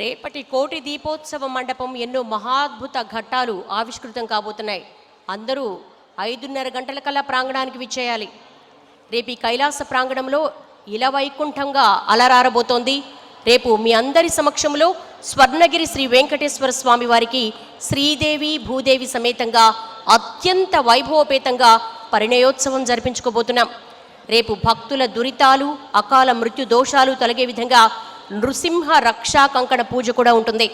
రేపటి కోటి దీపోత్సవ మండపం ఎన్నో మహాద్భుత ఘట్టాలు ఆవిష్కృతం కాబోతున్నాయి. అందరూ ఐదున్నర గంటల కల్లా ప్రాంగణానికి విచ్చేయాలి. రేపు ఈ కైలాస ప్రాంగణంలో ఇల వైకుంఠంగా అలరారబోతోంది. రేపు మీ అందరి సమక్షంలో స్వర్ణగిరి శ్రీ వెంకటేశ్వర స్వామి వారికి శ్రీదేవి భూదేవి సమేతంగా అత్యంత వైభవపేతంగా పరిణయోత్సవం జరిపించుకోబోతున్నాం. రేపు భక్తుల దురితాలు అకాల మృత్యు దోషాలు తొలగే విధంగా నృసింహ రక్షా కంకణ పూజ కూడా ఉంటుంది.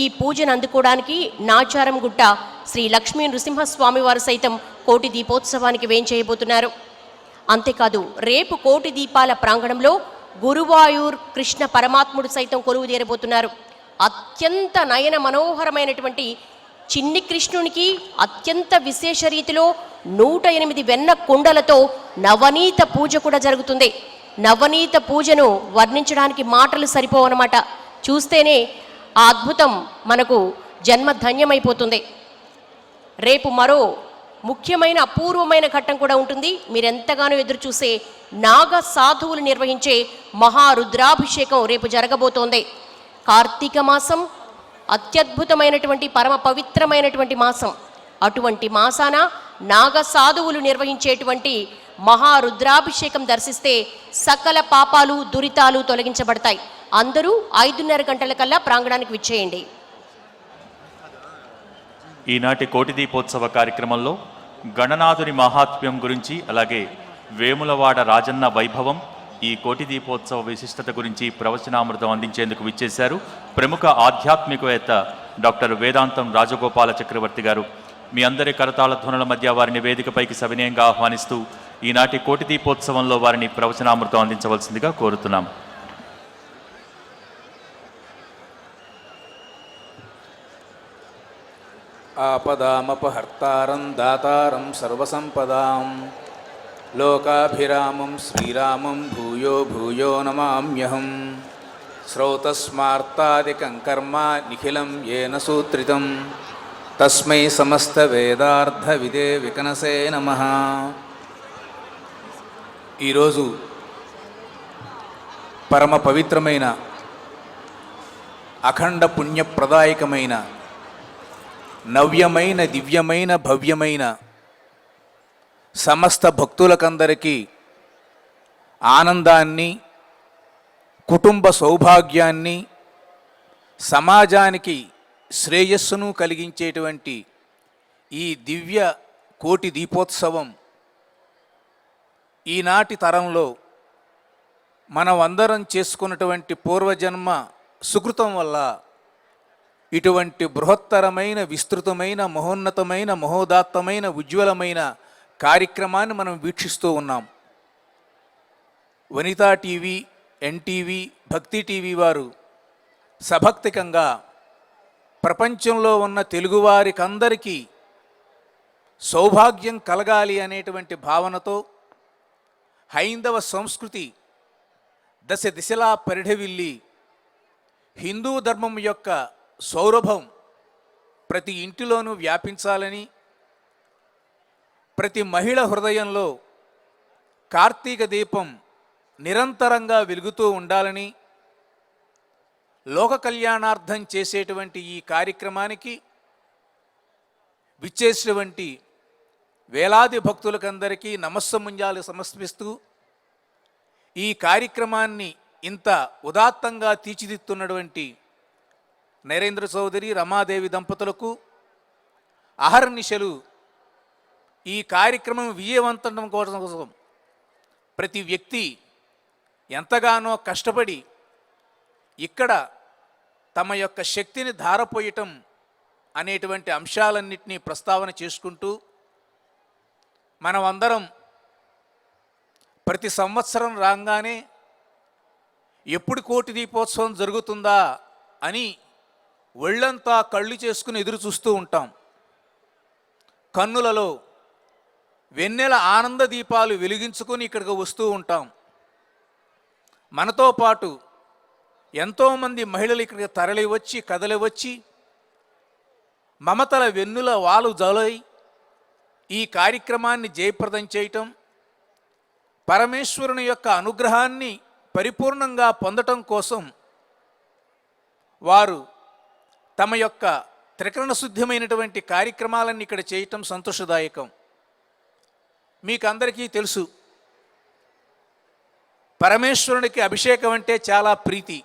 ఈ పూజను అందుకోవడానికి నాచారం గుట్ట శ్రీ లక్ష్మీ నృసింహస్వామి వారు సైతం కోటి దీపోత్సవానికి వేంచేయబోతున్నారు. అంతేకాదు రేపు కోటి దీపాల ప్రాంగణంలో గురువాయూర్ కృష్ణ పరమాత్ముడు సైతం కొలువు తీరబోతున్నారు. అత్యంత నయన మనోహరమైనటువంటి చిన్ని కృష్ణునికి అత్యంత విశేష రీతిలో నూట ఎనిమిది వెన్న కుండలతో నవనీత పూజ కూడా జరుగుతుంది. నవనీత పూజను వర్ణించడానికి మాటలు సరిపోవన్నమాట. చూస్తేనే ఆ అద్భుతం మనకు జన్మ ధన్యమైపోతుంది రేపు మరో ముఖ్యమైన అపూర్వమైన ఘట్టం కూడా ఉంటుంది. మీరెంతగానో ఎదురుచూసే ఎదురు చూసే నాగ సాధువులు నిర్వహించే మహారుద్రాభిషేకం రేపు జరగబోతోంది. కార్తీక మాసం అత్యద్భుతమైనటువంటి పరమ పవిత్రమైనటువంటి మాసం. అటువంటి మాసాన నాగ సాధువులు నిర్వహించేటువంటి మహారుద్రాభిషేకం దర్శిస్తే సకల పాపాలు దురితాలు తొలగించబడతాయి. అందరూ ఐదున్నర గంటల కల్లా ప్రాంగణానికి విచ్చేయండి. ఈనాటి కోటి దీపోత్సవ కార్యక్రమంలో గణనాథుని మహాత్మ్యం గురించి అలాగే వేములవాడ రాజన్న వైభవం ఈ కోటి దీపోత్సవ విశిష్టత గురించి ప్రవచనామృతం అందించేందుకు విచ్చేశారు ప్రముఖ ఆధ్యాత్మికవేత్త డాక్టర్ వేదాంతం రాజగోపాల చక్రవర్తి గారు. మీ అందరి కరతాళ ధ్వనుల మధ్య వారిని వేదికపైకి సవినయంగా ఆహ్వానిస్తూ ఈనాటి కోటి దీపోత్సవంలో వారిని ప్రవచనామృతం అందించవలసిందిగా కోరుతున్నాం. ఆపదామపహర్తారం దాతారం సర్వసంపదాం. లోకాభిరామం శ్రీరామం భూయో భూయో నమామ్యహం. శ్రౌతస్మార్తాదికం కర్మ నిఖిలం ఏన సూత్రితం. తస్మై సమస్తవేదార్థవిదే వికనసే నమ. ఈరోజు పరమ పవిత్రమైన అఖండ పుణ్యప్రదాయకమైన నవ్యమైన దివ్యమైన భవ్యమైన సమస్త భక్తులకందరికీ ఆనందాన్ని కుటుంబ సౌభాగ్యాన్ని సమాజానికి శ్రేయస్సును కలిగించేటువంటి ఈ దివ్య కోటి దీపోత్సవం ఈనాటి తరంలో మనం అందరం చేసుకున్నటువంటి పూర్వజన్మ సుకృతం వల్ల ఇటువంటి బృహత్తరమైన విస్తృతమైన మహోన్నతమైన మహోదాత్తమైన ఉజ్వలమైన కార్యక్రమాన్ని మనం వీక్షిస్తూ ఉన్నాం. Vanitha TV NTV Bhakti TV వారు సభక్తికంగా ప్రపంచంలో ఉన్న తెలుగువారికందరికీ సౌభాగ్యం కలగాలి అనేటువంటి భావనతో హైందవ సంస్కృతి దశ దిశలా పరిఢవిల్లి హిందూ ధర్మం యొక్క సౌరభం ప్రతి ఇంటిలోనూ వ్యాపించాలని ప్రతి మహిళ హృదయంలో కార్తీక దీపం నిరంతరంగా వెలుగుతూ ఉండాలని లోక కళ్యాణార్థం చేసేటువంటి ఈ కార్యక్రమానికి విచ్చేసినటువంటి వేలాది భక్తులకందరికీ నమస్సముంజాలు సమర్పిస్తూ ఈ కార్యక్రమాన్ని ఇంత ఉదాత్తంగా తీర్చిదిద్దుతున్నటువంటి నరేంద్ర చౌదరి రమాదేవి దంపతులకు అహర్నిశలు ఈ కార్యక్రమం విజయవంతం కోసం కోసం ప్రతి వ్యక్తి ఎంతగానో కష్టపడి ఇక్కడ తమ యొక్క శక్తిని ధారపోయటం అనేటువంటి అంశాలన్నింటినీ ప్రస్తావన చేసుకుంటూ మనమందరం ప్రతి సంవత్సరం రాగానే ఎప్పుడు కోటి దీపోత్సవం జరుగుతుందా అని ఒళ్ళంతా కళ్ళు చేసుకుని ఎదురు చూస్తూ ఉంటాం. కన్నులలో వెన్నెల ఆనంద దీపాలు వెలిగించుకొని ఇక్కడికి వస్తూ ఉంటాం. మనతో పాటు ఎంతోమంది మహిళలు ఇక్కడికి తరలి వచ్చి కదలి వచ్చి మమతల వెన్నుల వాలు జలై ఈ కార్యక్రమాన్ని జయప్రదం చేయటం పరమేశ్వరుని యొక్క అనుగ్రహాన్ని పరిపూర్ణంగా పొందటం కోసం వారు తమ యొక్క త్రికరణ శుద్ధమైనటువంటి కార్యక్రమాలన్నీ ఇక్కడ చేయటం సంతోషదాయకం. మీకు అందరికీ తెలుసు పరమేశ్వరునికి అభిషేకం అంటే చాలా ప్రీతి.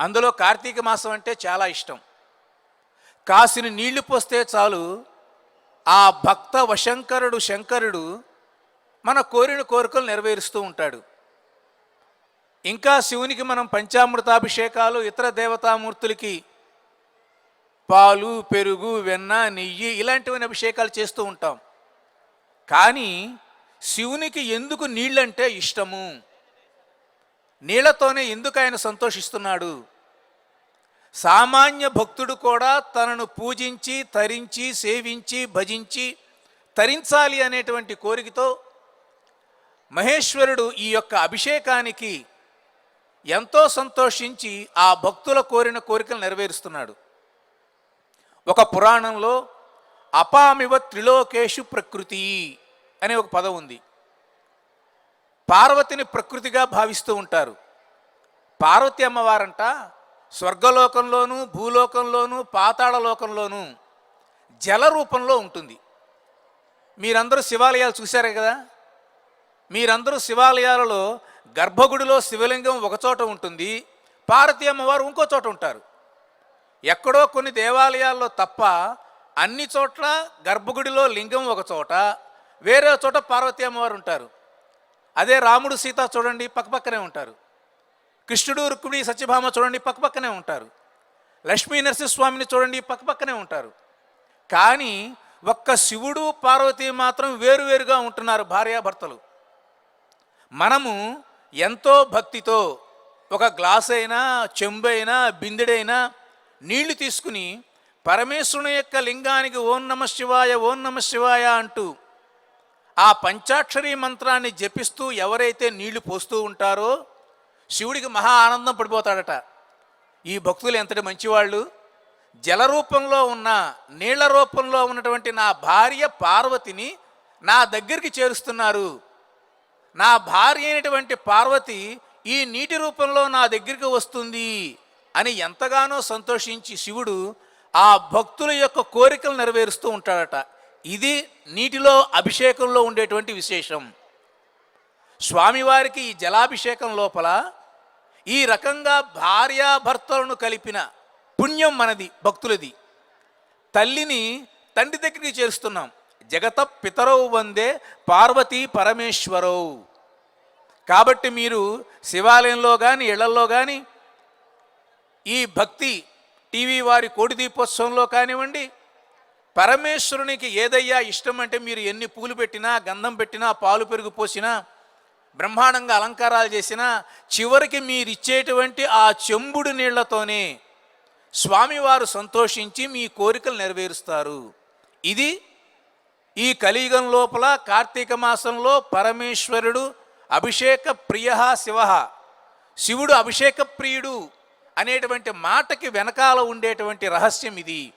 అందులో కార్తీక మాసం అంటే చాలా ఇష్టం. కాసిన నీళ్ళు పోస్తే చాలు ఆ భక్త వశంకరుడు శంకరుడు మన కోరిన కోరికలు నెరవేరుస్తూ ఉంటాడు. ఇంకా శివునికి మనం పంచామృతాభిషేకాలు ఇతర దేవతామూర్తులకి పాలు పెరుగు వెన్న నెయ్యి ఇలాంటివన్నీ అభిషేకాలు చేస్తూ ఉంటాం. కానీ శివునికి ఎందుకు నీళ్ళంటే ఇష్టము? నీళ్ళతోనే ఎందుకు ఆయన సంతోషిస్తున్నాడు? సామాన్య భక్తుడు కూడా తనను పూజించి తరించి సేవించి భజించి తరించాలి అనేటువంటి కోరికతో మహేశ్వరుడు ఈ యొక్క అభిషేకానికి ఎంతో సంతోషించి ఆ భక్తుల కోరిన కోరికలు నెరవేరుస్తున్నాడు. ఒక పురాణంలో అపామివ త్రిలోకేషు ప్రకృతి అనే ఒక పదం ఉంది. పార్వతిని ప్రకృతిగా భావిస్తూ ఉంటారు. పార్వతి అమ్మవారంట స్వర్గలోకంలోనూ భూలోకంలోనూ పాతాళలోకంలోనూ జల రూపంలో ఉంటుంది. మీరందరూ శివాలయాలు చూశారే కదా? మీరందరూ శివాలయాలలో గర్భగుడిలో శివలింగం ఒకచోట ఉంటుంది పార్వతీ అమ్మవారు ఇంకో చోట ఉంటారు. ఎక్కడో కొన్ని దేవాలయాల్లో తప్ప అన్ని చోట్ల గర్భగుడిలో లింగం ఒక చోట వేరే చోట పార్వతీ అమ్మవారు ఉంటారు. అదే రాముడు సీత చూడండి పక్కపక్కనే ఉంటారు. కృష్ణుడు రుక్మిణి సత్యభామ చూడండి పక్కపక్కనే ఉంటారు. లక్ష్మీ నరసింహస్వామిని చూడండి పక్కపక్కనే ఉంటారు. కానీ ఒక్క శివుడు పార్వతి మాత్రం వేరువేరుగా ఉంటున్నారు భార్యాభర్తలు. మనము ఎంతో భక్తితో ఒక గ్లాస్ అయినా చెంబు అయినా బిందెడైనా నీళ్ళు తీసుకుని పరమేశ్వరుని యొక్క లింగానికి ఓం నమ శివాయ ఓం నమ శివాయ అంటూ ఆ పంచాక్షరి మంత్రాన్ని జపిస్తూ ఎవరైతే నీళ్ళు పోస్తూ ఉంటారో శివుడికి మహా ఆనందం పడిపోతాడట. ఈ భక్తులు ఎంతటి మంచివాళ్ళు? జల రూపంలో ఉన్న నీళ్ళ రూపంలో ఉన్నటువంటి నా భార్య పార్వతిని నా దగ్గరికి చేరుస్తున్నారు. నా భార్య అయినటువంటి పార్వతి ఈ నీటి రూపంలో నా దగ్గరికి వస్తుంది అని ఎంతగానో సంతోషించి శివుడు ఆ భక్తుల యొక్క కోరికలు నెరవేరుస్తూ ఉంటాడట. ఇది నీటిలో అభిషేకంలో ఉండేటువంటి విశేషం. స్వామివారికి ఈ జలాభిషేకం లోపల ఈ రకంగా భార్యాభర్తలను కలిపిన పుణ్యం మనది భక్తులది. తల్లిని తండ్రి దగ్గరికి చేరుస్తున్నాం. జగత పితరవు వందే పార్వతీ పరమేశ్వరవు కాబట్టి మీరు శివాలయంలో కానీ ఇళ్ళల్లో కానీ ఈ భక్తి టీవీ వారి కోడి దీపోత్సవంలో కానివ్వండి పరమేశ్వరునికి ఏదయ్యా ఇష్టం అంటే మీరు ఎన్ని పూలు పెట్టినా గంధం పెట్టినా పాలు పెరుగు పోసినా బ్రహ్మాండంగా అలంకారాలు చేసినా చివరికి మీరు ఇచ్చేటువంటి ఆ చెంబుడు నీళ్ళతోనే స్వామివారు సంతోషించి మీ కోరికలు నెరవేరుస్తారు. ఇది ఈ కలియుగం లోపల కార్తీక మాసంలో పరమేశ్వరుడు అభిషేక ప్రియ శివ. శివుడు అభిషేక ప్రియుడు అనేటువంటి మాటకి వెనకాల ఉండేటువంటి రహస్యం ఇది.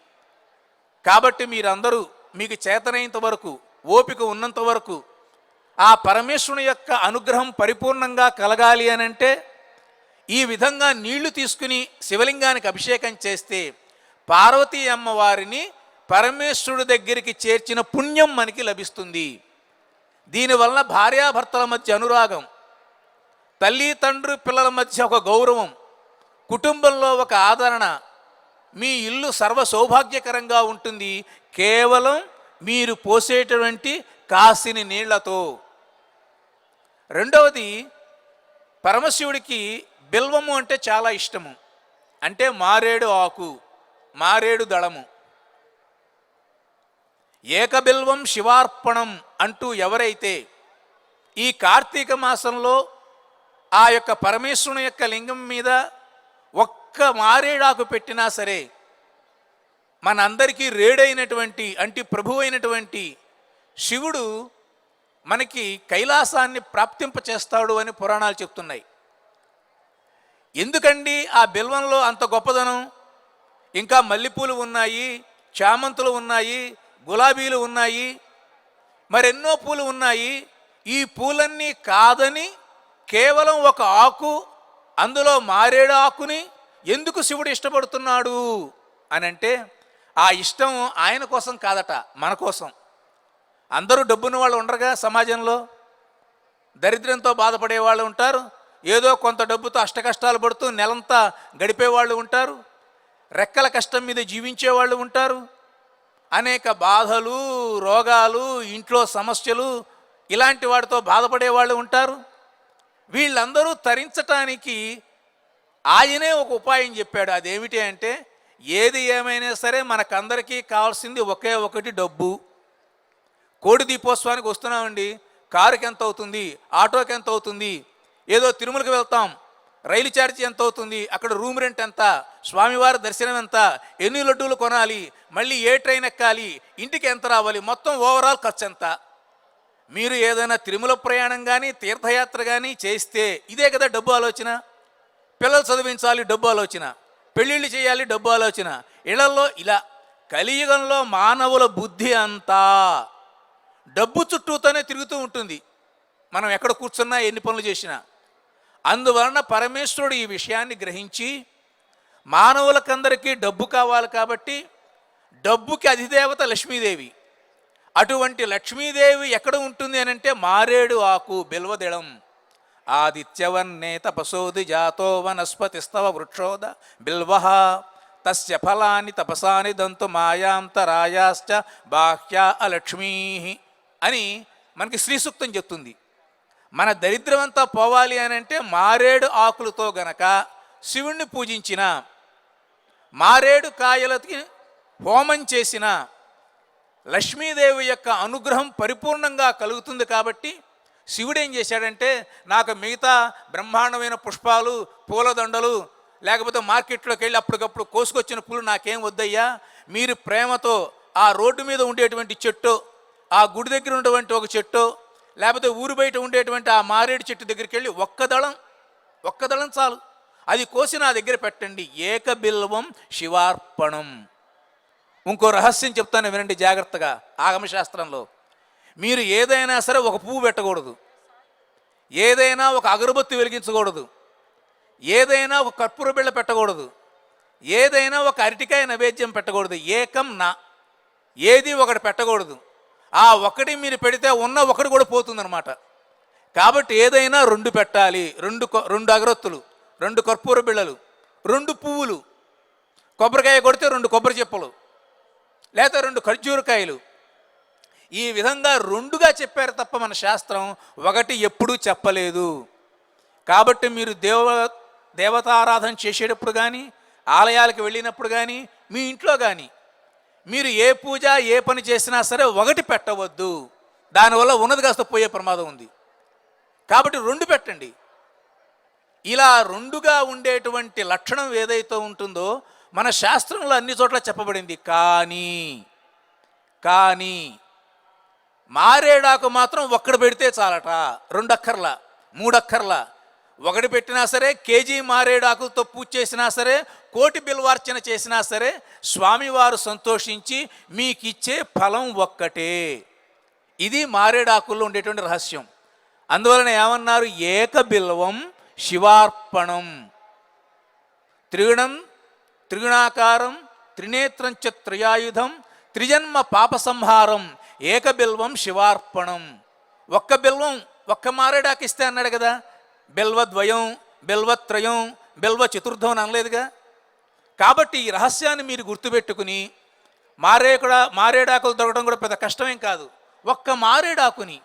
కాబట్టి మీరందరూ మీకు చేతనైనంత వరకు ఓపిక ఉన్నంత వరకు ఆ పరమేశ్వరుని యొక్క అనుగ్రహం పరిపూర్ణంగా కలగాలి అని అంటే ఈ విధంగా నీళ్ళు తీసుకుని శివలింగానికి అభిషేకం చేస్తే పార్వతీ అమ్మవారిని పరమేశ్వరుడి దగ్గరికి చేర్చిన పుణ్యం మనకి లభిస్తుంది. దీనివల్ల భార్యాభర్తల మధ్య అనురాగం తల్లి తండ్రి పిల్లల మధ్య ఒక గౌరవం కుటుంబంలో ఒక ఆదరణ మీ ఇల్లు సర్వ సౌభాగ్యకరంగా ఉంటుంది. కేవలం మీరు పోసేటువంటి కాసిని నీళ్ళతో. రెండవది పరమశివుడికి బిల్వము అంటే చాలా ఇష్టము. అంటే మారేడు ఆకు మారేడు దళము. ఏకబిల్వం శివార్పణం అంటూ ఎవరైతే ఈ కార్తీక మాసంలో ఆ యొక్క పరమేశ్వరుని యొక్క లింగం మీద ఒక్క మారేడాకు పెట్టినా సరే మనందరికీ రేడైనటువంటి అంటే ప్రభువైనటువంటి శివుడు మనకి కైలాసాన్ని ప్రాప్తింపచేస్తాడు అని పురాణాలు చెప్తున్నాయి. ఎందుకండి ఆ బిల్వంలో అంత గొప్పదనం? ఇంకా మల్లెపూలు ఉన్నాయి చామంతులు ఉన్నాయి గులాబీలు ఉన్నాయి మరెన్నో పూలు ఉన్నాయి. ఈ పూలన్నీ కాదని కేవలం ఒక ఆకు అందులో మారేడు ఆకుని ఎందుకు శివుడు ఇష్టపడుతున్నాడు? అని అంటే ఆ ఇష్టం ఆయన కోసం కాదట మన కోసం. అందరూ డబ్బున్న వాళ్ళు ఉండరుగా సమాజంలో? దరిద్రంతో బాధపడే వాళ్ళు ఉంటారు. ఏదో కొంత డబ్బుతో అష్టకష్టాలు పడుతూ నెలంతా గడిపే వాళ్ళు ఉంటారు. రెక్కల కష్టం మీద జీవించే వాళ్ళు ఉంటారు. అనేక బాధలు రోగాలు ఇంట్లో సమస్యలు ఇలాంటి వాటితో బాధపడే వాళ్ళు ఉంటారు. వీళ్ళందరూ తరించటానికి ఆయనే ఒక ఉపాయం చెప్పాడు. అదేమిటి అంటే ఏది ఏమైనా సరే మనకందరికీ కావాల్సింది ఒకే ఒకటి డబ్బు. కోడి దీపోత్సవానికి వస్తున్నామండి. కారుకి ఎంత అవుతుంది? ఆటోకి ఎంత అవుతుంది? ఏదో తిరుమలకి వెళ్తాం. రైలు ఛార్జీ ఎంత అవుతుంది? అక్కడ రూమ్ రెంట్ ఎంత? స్వామివారి దర్శనం ఎంత? ఎన్ని లడ్డూలు కొనాలి? మళ్ళీ ఏ ట్రైన్ ఎక్కాలి? ఇంటికి ఎంత రావాలి? మొత్తం ఓవరాల్ ఖర్చు ఎంత? మీరు ఏదైనా తిరుమల ప్రయాణం కానీ తీర్థయాత్ర కానీ చేస్తే ఇదే కదా డబ్బు ఆలోచన. పిల్లలు చదివించాలి డబ్బు ఆలోచన. పెళ్ళిళ్ళు చేయాలి డబ్బు ఆలోచన. ఇళ్ళలో ఇలా కలియుగంలో మానవుల బుద్ధి అంతా డబ్బు చుట్టూతోనే తిరుగుతూ ఉంటుంది. మనం ఎక్కడ కూర్చున్నా ఎన్ని పనులు చేసినా. అందువలన పరమేశ్వరుడు ఈ విషయాన్ని గ్రహించి మానవులకందరికీ డబ్బు కావాలి కాబట్టి డబ్బుకి అధిదేవత లక్ష్మీదేవి. అటువంటి లక్ష్మీదేవి ఎక్కడ ఉంటుంది అని అంటే మారేడు ఆకు బిల్వదిళం. ఆదిత్యవన్నే తపసోది జాతో వనస్పతిస్తవ వృక్షోద బిల్వహ తస్య ఫలాని తపసాని దంతు మాయాంతరాయాశ్చ బాహ్యా అలక్ష్మీ. అని మనకి శ్రీ సూక్తం చెప్తుంది. మన దరిద్రం అంతా పోవాలి అని అంటే మారేడు ఆకులతో గనక శివుణ్ణి పూజించిన మారేడు కాయలకి హోమం చేసిన లక్ష్మీదేవి యొక్క అనుగ్రహం పరిపూర్ణంగా కలుగుతుంది కాబట్టి శివుడు ఏం చేశాడంటే నాకు మిగతా బ్రహ్మాండమైన పుష్పాలు పూలదండలు లేకపోతే మార్కెట్లోకి వెళ్ళి అప్పటికప్పుడు కోసుకొచ్చిన పూలు నాకేం వద్దయ్యా? మీరు ప్రేమతో ఆ రోడ్డు మీద ఉండేటువంటి చెట్టు ఆ గుడి దగ్గర ఉన్నటువంటి ఒక చెట్టు లేకపోతే ఊరు బయట ఉండేటువంటి ఆ మారేడు చెట్టు దగ్గరికి వెళ్ళి ఒక్క దళం ఒక్క దళం చాలు. అది కోసి నా దగ్గర పెట్టండి. ఏక బిల్వం శివార్పణం. ఇంకో రహస్యం చెప్తాను వినండి జాగ్రత్తగా ఆగమశాస్త్రంలో. మీరు ఏదైనా సరే ఒక పువ్వు పెట్టకూడదు. ఏదైనా ఒక అగరబత్తి వెలిగించకూడదు. ఏదైనా ఒక కర్పూర బిళ్ళ పెట్టకూడదు. ఏదైనా ఒక అరటికాయ నైవేద్యం పెట్టకూడదు. ఏకం నా. ఏది ఒకటి పెట్టకూడదు. ఆ ఒకటి మీరు పెడితే ఉన్న ఒకటి కూడా పోతుందన్నమాట. కాబట్టి ఏదైనా రెండు పెట్టాలి. రెండు రెండు అగరొత్తులు రెండు కర్పూర బిళ్ళలు రెండు పువ్వులు. కొబ్బరికాయ కొడితే రెండు కొబ్బరి చెప్పులు లేదా రెండు ఖర్జూరకాయలు. ఈ విధంగా రెండుగా చెప్పారు తప్ప మన శాస్త్రం ఒకటి ఎప్పుడూ చెప్పలేదు. కాబట్టి మీరు దేవ దేవతారాధన చేసేటప్పుడు కానీ ఆలయాలకు వెళ్ళినప్పుడు కానీ మీ ఇంట్లో కానీ మీరు ఏ పూజ ఏ పని చేసినా సరే ఒకటి పెట్టవద్దు. దానివల్ల ఉన్నది కాస్త పోయే ప్రమాదం ఉంది. కాబట్టి రెండు పెట్టండి. ఇలా రెండుగా ఉండేటువంటి లక్షణం ఏదైతే ఉంటుందో మన శాస్త్రంలో అన్ని చోట్ల చెప్పబడింది కానీ కానీ మారేడాకు మాత్రం ఒక్కడ పెడితే చాలట రెండు మూడక్కర్ల. ఒకటి పెట్టినా సరే కేజీ మారేడాకులతో పూజ చేసినా సరే కోటి బిల్వార్చన చేసినా సరే స్వామివారు సంతోషించి మీకు ఇచ్చే ఫలం ఒక్కటే. ఇది మారేడాకుల్లో ఉండేటువంటి రహస్యం. అందువలన ఏమన్నారు? ఏక బిల్వం శివార్పణం. త్రిగుణం త్రిగుణాకారం త్రినేత్రం చ త్రయాయుధం త్రిజన్మ పాప సంహారం ఏకబిల్వం శివార్పణం. ఒక్క బిల్వం ఒక్క మారేడాకిస్తే అన్నాడు కదా బిల్వద్వయం బిల్వత్రయం బిల్వ చతుర్థం అని అనలేదుగా? కాబట్టి ఈ రహస్యాన్ని మీరు గుర్తుపెట్టుకుని మారేకుడ మారేడాకులు దొరకడం కూడా పెద్ద కష్టమేం కాదు. ఒక్క మారేడాకుని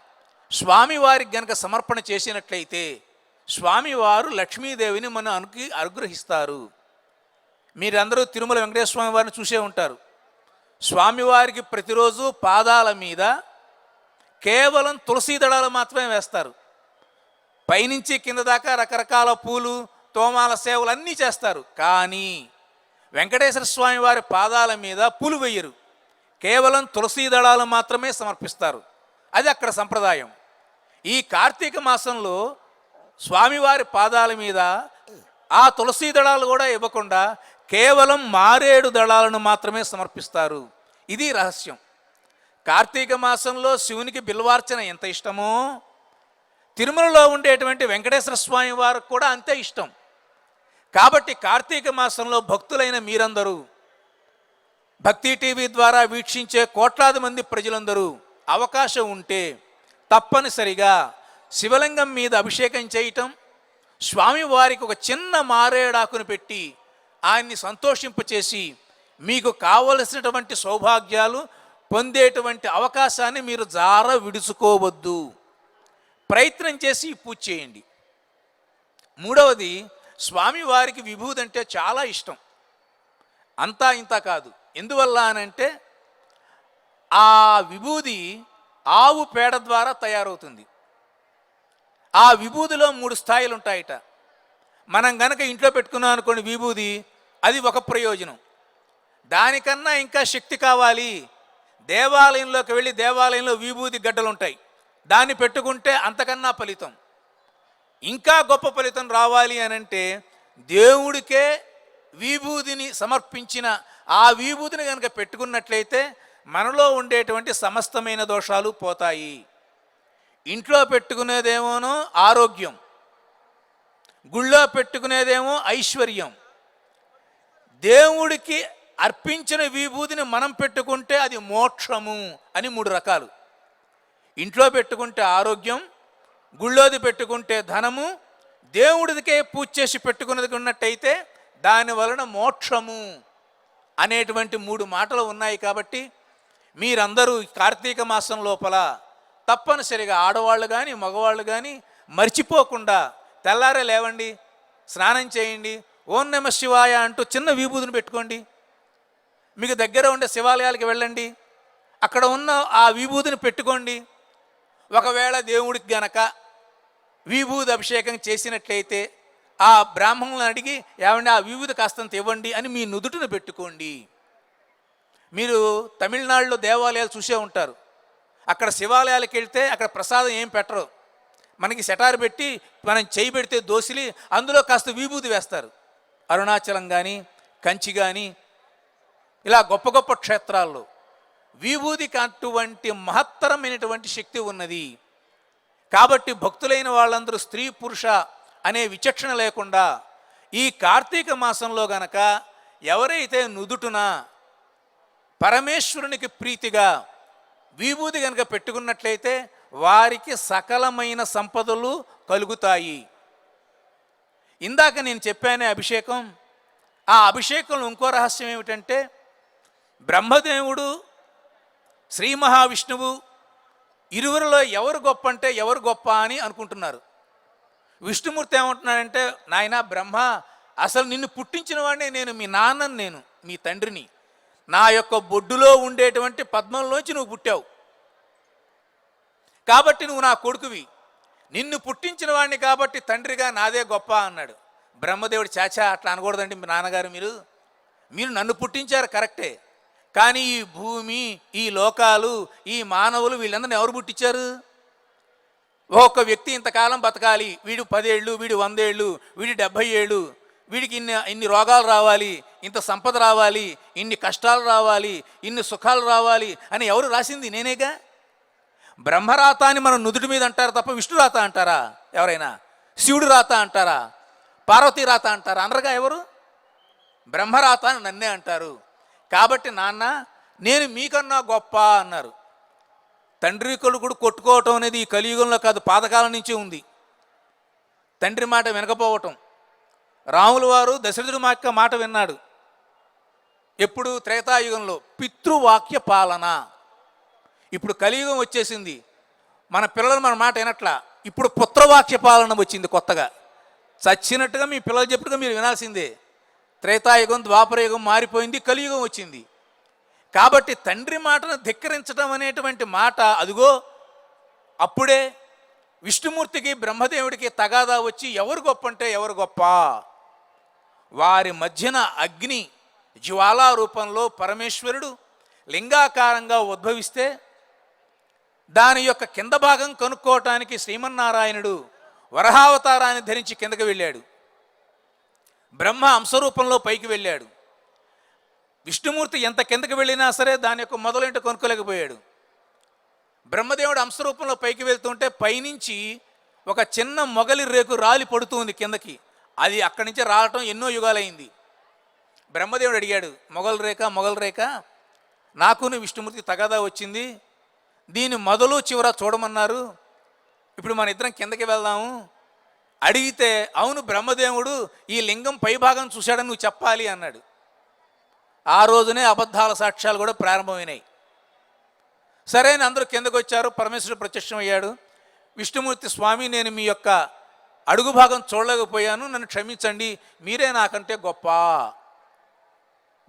స్వామివారికి గనక సమర్పణ చేసినట్లయితే స్వామివారు లక్ష్మీదేవిని మన అనుకి అనుగ్రహిస్తారు. మీరందరూ తిరుమల వెంకటేశ్వర స్వామి వారిని చూసే ఉంటారు. స్వామివారికి ప్రతిరోజు పాదాల మీద కేవలం తులసీ దళాలు మాత్రమే వేస్తారు. పైనుంచి కింద దాకా రకరకాల పూలు తోమాల సేవలు అన్నీ చేస్తారు. కానీ వెంకటేశ్వర స్వామి వారి పాదాల మీద పూలు వేయరు. కేవలం తులసీ దళాలు మాత్రమే సమర్పిస్తారు. అది అక్కడ సంప్రదాయం. ఈ కార్తీక మాసంలో స్వామివారి పాదాల మీద ఆ తులసీ దళాలు కూడా ఇవ్వకుండా కేవలం మారేడు దళాలను మాత్రమే సమర్పిస్తారు. ఇది రహస్యం. కార్తీక మాసంలో శివునికి బిల్వార్చన ఎంత ఇష్టమో తిరుమలలో ఉండేటువంటి వెంకటేశ్వర స్వామి వారికి కూడా అంతే ఇష్టం. కాబట్టి కార్తీక మాసంలో భక్తులైన మీరందరూ భక్తి టీవీ ద్వారా వీక్షించే కోట్లాది మంది ప్రజలందరూ అవకాశం ఉంటే తప్పనిసరిగా శివలింగం మీద అభిషేకం చేయటం స్వామివారికి ఒక చిన్న మారేడాకును పెట్టి ఆయన్ని సంతోషింపచేసి మీకు కావలసినటువంటి సౌభాగ్యాలు పొందేటువంటి అవకాశాన్ని మీరు జార విడుచుకోవద్దు. ప్రయత్నం చేసి పూజ చేయండి. మూడవది స్వామివారికి విభూది అంటే చాలా ఇష్టం. అంతా ఇంత కాదు. ఎందువల్ల అనంటే ఆ విభూది ఆవు పేడ ద్వారా తయారవుతుంది. ఆ విభూదిలో మూడు స్థాయిలు ఉంటాయట మనం గనక ఇంట్లో పెట్టుకున్నాం అనుకోండి విభూది అది ఒక ప్రయోజనం. దానికన్నా ఇంకా శక్తి కావాలి. దేవాలయంలోకి వెళ్ళి దేవాలయంలో విభూది గడ్డలు ఉంటాయి దాన్ని పెట్టుకుంటే అంతకన్నా ఫలితం. ఇంకా గొప్ప ఫలితం రావాలి అని అంటే దేవుడికే విభూదిని సమర్పించిన ఆ విభూతిని కనుక పెట్టుకున్నట్లయితే మనలో ఉండేటువంటి సమస్తమైన దోషాలు పోతాయి. ఇంట్లో పెట్టుకునేదేమోనో ఆరోగ్యం. గుళ్ళో పెట్టుకునేదేమో ఐశ్వర్యం. దేవుడికి అర్పించిన విభూతిని మనం పెట్టుకుంటే అది మోక్షము అని మూడు రకాలు. ఇంట్లో పెట్టుకుంటే ఆరోగ్యం గుళ్ళోది పెట్టుకుంటే ధనము దేవుడికే పూజ చేసి పెట్టుకున్నది ఉన్నట్టయితే దాని వలన మోక్షము అనేటువంటి మూడు మాటలు ఉన్నాయి కాబట్టి మీరందరూ కార్తీక మాసం లోపల తప్పనిసరిగా ఆడవాళ్ళు కానీ మగవాళ్ళు కానీ మర్చిపోకుండా తెల్లారే లేవండి స్నానం చేయండి ఓం నమ శివాయ అంటూ చిన్న విభూతిని పెట్టుకోండి. మీకు దగ్గర ఉండే శివాలయాలకు వెళ్ళండి. అక్కడ ఉన్న ఆ విభూతిని పెట్టుకోండి. ఒకవేళ దేవుడికి గనక విభూతి అభిషేకం చేసినట్లయితే ఆ బ్రాహ్మణులను అడిగి ఏమండి ఆ విభూతి కాస్తంత ఇవ్వండి అని మీ నుదుటిని పెట్టుకోండి. మీరు తమిళనాడులో దేవాలయాలు చూసే ఉంటారు. అక్కడ శివాలయాలకు వెళ్తే అక్కడ ప్రసాదం ఏం పెట్టరు. మనకి సెటార్ పెట్టి మనం చేయి పెడితే దోసిలి అందులో కాస్త విభూతి వేస్తారు. అరుణాచలం కానీ కంచి కానీ ఇలా గొప్ప గొప్ప క్షేత్రాల్లో. విభూతికి అటువంటి మహత్తరమైనటువంటి శక్తి ఉన్నది. కాబట్టి భక్తులైన వాళ్ళందరూ స్త్రీ పురుష అనే విచక్షణ లేకుండా ఈ కార్తీక మాసంలో గనక ఎవరైతే నుదుటున పరమేశ్వరునికి ప్రీతిగా విభూతి కనుక పెట్టుకున్నట్లయితే వారికి సకలమైన సంపదలు కలుగుతాయి. ఇందాక నేను చెప్పానే అభిషేకం. ఆ అభిషేకంలో ఇంకో రహస్యం ఏమిటంటే బ్రహ్మదేవుడు శ్రీ మహావిష్ణువు ఇరువురిలో ఎవరు గొప్ప అంటే ఎవరు గొప్ప అని అనుకుంటున్నారు. విష్ణుమూర్తి ఏమంటున్నాడంటే నాయన బ్రహ్మ అసలు నిన్ను పుట్టించిన వాడిని నేను మీ నాన్నని నేను మీ తండ్రిని. నా యొక్క బొడ్డులో ఉండేటువంటి పద్మంలోంచి నువ్వు పుట్టావు. కాబట్టి నువ్వు నా కొడుకువి. నిన్ను పుట్టించిన వాడిని కాబట్టి తండ్రిగా నాదే గొప్ప అన్నాడు. బ్రహ్మదేవుడు చాచా అట్లా అనకూడదండి మీ నాన్నగారు మీరు. మీరు నన్ను పుట్టించారు కరెక్టే. కానీ ఈ భూమి ఈ లోకాలు ఈ మానవులు వీళ్ళందరిని ఎవరు పుట్టించారు? ఒక్కొక్క వ్యక్తి ఇంతకాలం బతకాలి. వీడు పదేళ్ళు వీడు వందేళ్ళు వీడి డెబ్భై ఏళ్ళు వీడికి ఇన్ని ఇన్ని రోగాలు రావాలి ఇంత సంపద రావాలి ఇన్ని కష్టాలు రావాలి ఇన్ని సుఖాలు రావాలి అని ఎవరు రాసింది? నేనేగా? బ్రహ్మరాత అని మనం నుదుటి మీద అంటారు తప్ప విష్ణు రాత అంటారా? ఎవరైనా? శివుడు రాత అంటారా? పార్వతీ రాత అంటారా? అనరుగా ఎవరు? బ్రహ్మరాత అని నన్నే అంటారు. కాబట్టి నాన్న నేను మీకన్నా గొప్ప అన్నారు. తండ్రి కొడుకుడు కొట్టుకోవటం అనేది ఈ కలియుగంలో కాదు పాతకాలం నుంచి ఉంది. తండ్రి మాట వినకపోవటం. రాముల వారు దశరథుడి యొక్క మాట విన్నాడు. ఎప్పుడు త్రేతాయుగంలో పితృవాక్య పాలన. ఇప్పుడు కలియుగం వచ్చేసింది. మన పిల్లలు మన మాట వినట్లా. ఇప్పుడు పుత్రవాక్య పాలన వచ్చింది కొత్తగా. చచ్చినట్టుగా మీ పిల్లలు చెప్పినట్టుగా మీరు వినాల్సిందే. త్రేతాయుగం ద్వాపరయుగం మారిపోయింది కలియుగం వచ్చింది. కాబట్టి తండ్రి మాటను ధిక్కరించడం అనేటువంటి మాట అదిగో అప్పుడే విష్ణుమూర్తికి బ్రహ్మదేవుడికి తగాదా వచ్చి ఎవరు గొప్ప అంటే ఎవరు గొప్ప? వారి మధ్యన అగ్ని జ్వాలా రూపంలో పరమేశ్వరుడు లింగాకారంగా ఉద్భవిస్తే దాని యొక్క కింద భాగం కనుక్కోవటానికి శ్రీమన్నారాయణుడు వరహావతారాన్ని ధరించి కిందకి వెళ్ళాడు. బ్రహ్మ అంశరూపంలో పైకి వెళ్ళాడు. విష్ణుమూర్తి ఎంత కిందకి వెళ్ళినా సరే దాని యొక్క మొదలంటే కొనుక్కోలేకపోయాడు. బ్రహ్మదేవుడు అంశరూపంలో పైకి వెళ్తుంటే పైనుంచి ఒక చిన్న మొగలి రేకు రాలి పడుతుంది కిందకి. అది అక్కడి నుంచి రావటం ఎన్నో యుగాలైంది. బ్రహ్మదేవుడు అడిగాడు మొగల్ రేఖ మొగల్ రేఖ నాకును విష్ణుమూర్తి తగాదా వచ్చింది. దీని మొదలు చివర చూడమన్నారు. ఇప్పుడు మన ఇద్దరం కిందకి వెళ్దాము. అడిగితే అవును బ్రహ్మదేవుడు ఈ లింగం పైభాగం చూశాడని నువ్వు చెప్పాలి అన్నాడు. ఆ రోజునే అబద్ధాల సాక్ష్యాలు కూడా ప్రారంభమైనాయి. సరే అని అందరూ కిందకు వచ్చారు పరమేశ్వరుడు ప్రత్యక్షమయ్యాడు. విష్ణుమూర్తి స్వామి నేను మీ యొక్క అడుగు భాగం చూడలేకపోయాను నన్ను క్షమించండి మీరే నాకంటే గొప్ప.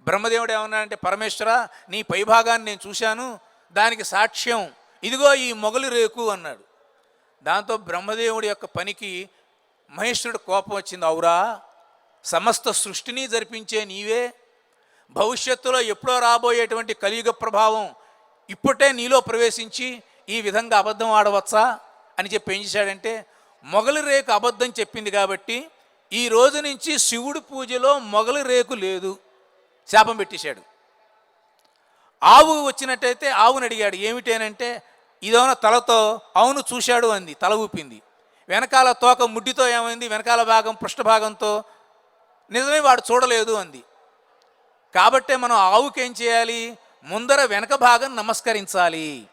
బ్రహ్మదేవుడు ఏమన్నాడంటే పరమేశ్వర నీ పైభాగాన్ని నేను చూశాను దానికి సాక్ష్యం ఇదిగో ఈ మొగలి రేకు అన్నాడు. దాంతో బ్రహ్మదేవుడి యొక్క పనికి మహేశ్వరుడు కోపం వచ్చింది అవురా సమస్త సృష్టిని జరిపించే నీవే. భవిష్యత్తులో ఎప్పుడో రాబోయేటువంటి కలియుగ ప్రభావం ఇప్పుడే నీలో ప్రవేశించి ఈ విధంగా అబద్ధం ఆడవచ్చా? అని చెప్పి ఏం చేశాడంటే మొగలి రేకు అబద్ధం చెప్పింది కాబట్టి ఈ రోజు నుంచి శివుడి పూజలో మొగలి రేకు లేదు. శాపం పెట్టేశాడు. ఆవు వచ్చినట్టయితే ఆవుని అడిగాడు ఏమిటేనంటే ఇదోన తలతో అవును చూశాడు అంది తల ఊపింది. వెనకాల తోక ముడ్డితో ఏమైంది? వెనకాల భాగం పృష్ఠభాగంతో నిజమే వాడు చూడలేదు అంది. కాబట్టే మనం ఆవుకి ఏం చేయాలి? ముందర వెనక భాగం నమస్కరించాలి.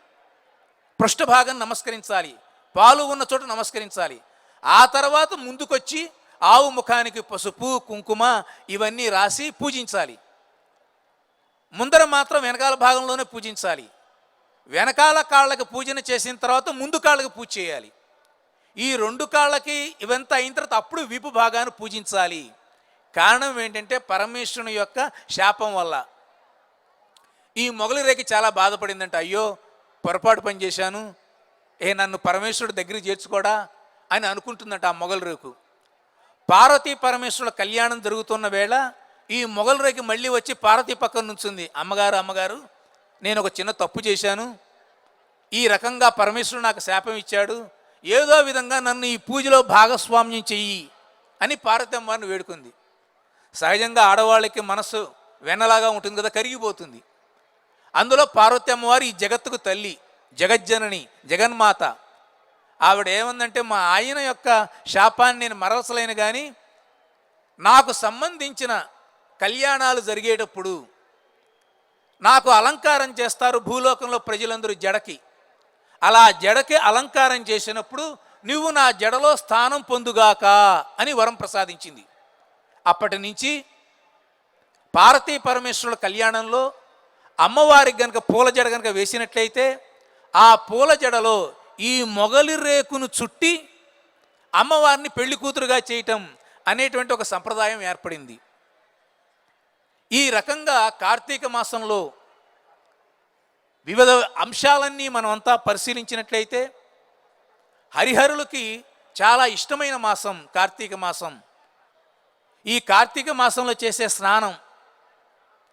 పృష్ఠభాగం నమస్కరించాలి. పాలు ఉన్న చోట నమస్కరించాలి. ఆ తర్వాత ముందుకొచ్చి ఆవు ముఖానికి పసుపు కుంకుమ ఇవన్నీ రాసి పూజించాలి. ముందర మాత్రం వెనకాల భాగంలోనే పూజించాలి. వెనకాల కాళ్ళకి పూజన చేసిన తర్వాత ముందు కాళ్ళకి పూజ చేయాలి. ఈ రెండు కాళ్ళకి ఇవంతా అయిన తర్వాత అప్పుడు వీపు భాగాన్ని పూజించాలి. కారణం ఏంటంటే పరమేశ్వరుని యొక్క శాపం వల్ల. ఈ మొగలి రేఖ చాలా బాధపడిందంట. అయ్యో పొరపాటు పని చేశాను. ఏ నన్ను పరమేశ్వరుడు దగ్గరికి చేర్చుకోడా అని అనుకుంటుందంట ఆ మొగలి రేకు. పార్వతీ పరమేశ్వరుల కళ్యాణం జరుగుతున్న వేళ ఈ మొగలి రేఖ మళ్ళీ వచ్చి పార్వతీ పక్కన నుంచింది. అమ్మగారు అమ్మగారు నేను ఒక చిన్న తప్పు చేశాను. ఈ రకంగా పరమేశ్వరుడు నాకు శాపం ఇచ్చాడు. ఏదో విధంగా నన్ను ఈ పూజలో భాగస్వామ్యం చెయ్యి అని పార్వతమ్మవారిని వేడుకుంది. సహజంగా ఆడవాళ్ళకి మనసు వెన్నలాగా ఉంటుంది కదా కరిగిపోతుంది. అందులో పార్వతి అమ్మవారు ఈ జగత్తుకు తల్లి జగజ్జనని జగన్మాత. ఆవిడ ఏమందంటే మా ఆయన యొక్క శాపాన్ని నేను మరవసలేను కానీ నాకు సంబంధించిన కళ్యాణాలు జరిగేటప్పుడు నాకు అలంకారం చేస్తారు భూలోకంలో ప్రజలందరూ జడకి. అలా జడకి అలంకారం చేసినప్పుడు నువ్వు నా జడలో స్థానం పొందుగాక అని వరం ప్రసాదించింది. అప్పటి నుంచి పార్వతీ పరమేశ్వరుల కళ్యాణంలో అమ్మవారికి గనక పూల జడ గనక వేసినట్లయితే ఆ పూల జడలో ఈ మొగలి రేకును చుట్టి అమ్మవారిని పెళ్ళి కూతురుగా చేయటం అనేటువంటి ఒక సంప్రదాయం ఏర్పడింది. ఈ రకంగా కార్తీక మాసంలో వివిధ అంశాలన్నీ మనమంతా పరిశీలించినట్లయితే హరిహరులకి చాలా ఇష్టమైన మాసం కార్తీక మాసం. ఈ కార్తీక మాసంలో చేసే స్నానం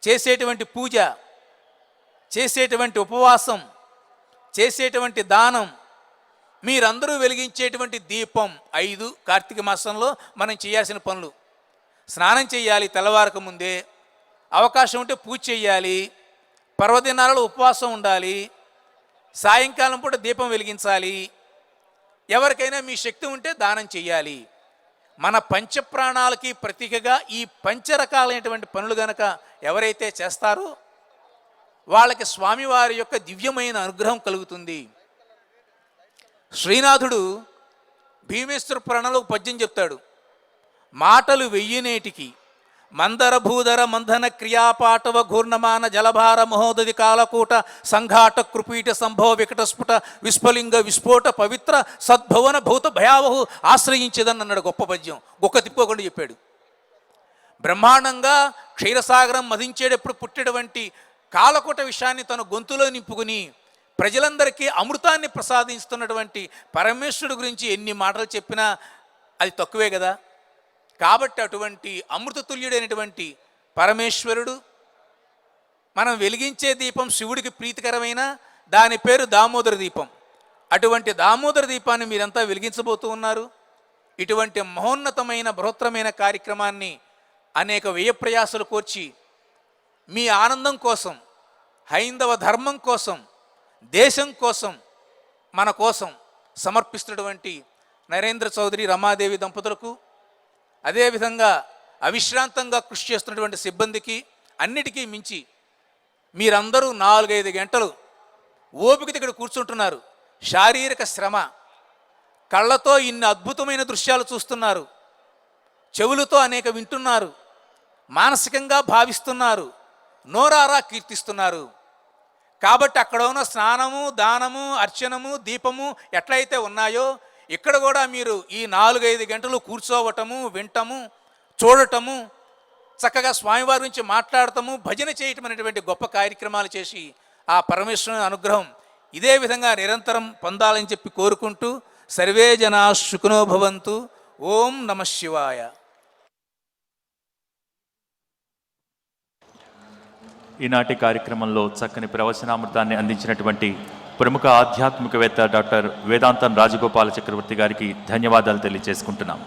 చేసేటువంటి పూజ చేసేటువంటి ఉపవాసం చేసేటువంటి దానం మీరందరూ వెలిగించేటువంటి దీపం ఐదు కార్తీక మాసంలో మనం చేయాల్సిన పనులు. స్నానం చేయాలి తెల్లవారక ముందే అవకాశం ఉంటే పూజ చేయాలి పర్వదినాలలో ఉపవాసం ఉండాలి. సాయంకాలం పూట దీపం వెలిగించాలి. ఎవరికైనా మీ శక్తి ఉంటే దానం చేయాలి మన పంచప్రాణాలకి ప్రతీకగా ఈ పంచరకాలైనటువంటి పనులు గనక ఎవరైతే చేస్తారో వాళ్ళకి స్వామివారి యొక్క దివ్యమైన అనుగ్రహం కలుగుతుంది. శ్రీనాథుడు భీమేశ్వర పురాణంలో పద్యం చెప్తాడు. మాటలు వెయ్యినేటికి మందర భూధర మంధన క్రియాపాటవ ఘూర్ణమాన జలభార మహోదది కాలకూట సంఘాట కృపీట సంభవ వికట స్ఫుట విస్ఫలింగ విస్ఫోట పవిత్ర సద్భవన భూత భయావహు ఆశ్రయించేదని అన్నాడు గొప్ప పద్యం. గొక్క తిప్పుకోకుండా చెప్పాడు. బ్రహ్మాండంగా క్షీరసాగరం మధించేటప్పుడు పుట్టేటువంటి కాలకూట విషయాన్ని తన గొంతులో నింపుకుని ప్రజలందరికీ అమృతాన్ని ప్రసాదిస్తున్నటువంటి పరమేశ్వరుడు గురించి ఎన్ని మాటలు చెప్పినా అది తక్కువే కదా? కాబట్టి అటువంటి అమృతతుల్యుడైనటువంటి పరమేశ్వరుడు మనం వెలిగించే దీపం శివుడికి ప్రీతికరమైన దాని పేరు దామోదర దీపం. అటువంటి దామోదర దీపాన్ని మీరంతా వెలిగించబోతూ ఉన్నారు. ఇటువంటి మహోన్నతమైన బృహత్తరమైన కార్యక్రమాన్ని అనేక వ్యయప్రయాసలు కోర్చి మీ ఆనందం కోసం హైందవ ధర్మం కోసం దేశం కోసం మన కోసం సమర్పిస్తున్నటువంటి నరేంద్ర చౌదరి రమాదేవి దంపతులకు అదేవిధంగా అవిశ్రాంతంగా కృషి చేస్తున్నటువంటి సిబ్బందికి అన్నిటికీ మించి మీరందరూ నాలుగైదు గంటలు ఓపికతో ఇక్కడ కూర్చుంటున్నారు. శారీరక శ్రమ కళ్ళతో ఇన్ని అద్భుతమైన దృశ్యాలు చూస్తున్నారు. చెవులతో అనేక వింటున్నారు. మానసికంగా భావిస్తున్నారు. నోరారా కీర్తిస్తున్నారు. కాబట్టి అక్కడ ఉన్న స్నానము దానము అర్చనము దీపము ఎట్లయితే ఉన్నాయో ఇక్కడ కూడా మీరు ఈ నాలుగైదు గంటలు కూర్చోవటము వింటము చూడటము చక్కగా స్వామివారి గురించి మాట్లాడటము భజన చేయటం అనేటువంటి గొప్ప కార్యక్రమాలు చేసి ఆ పరమేశ్వరుని అనుగ్రహం ఇదే విధంగా నిరంతరం పొందాలని చెప్పి కోరుకుంటూ సర్వే జనా సుఖనో భవంతు. ఓం నమ శివాయ. ఈనాటి కార్యక్రమంలో చక్కని ప్రవచనామృతాన్ని అందించినటువంటి ప్రముఖ ఆధ్యాత్మికవేత్త డాక్టర్ వేదాంతం రాజగోపాల చక్రవర్తి గారికి ధన్యవాదాలు తెలియజేసుకుంటున్నాం.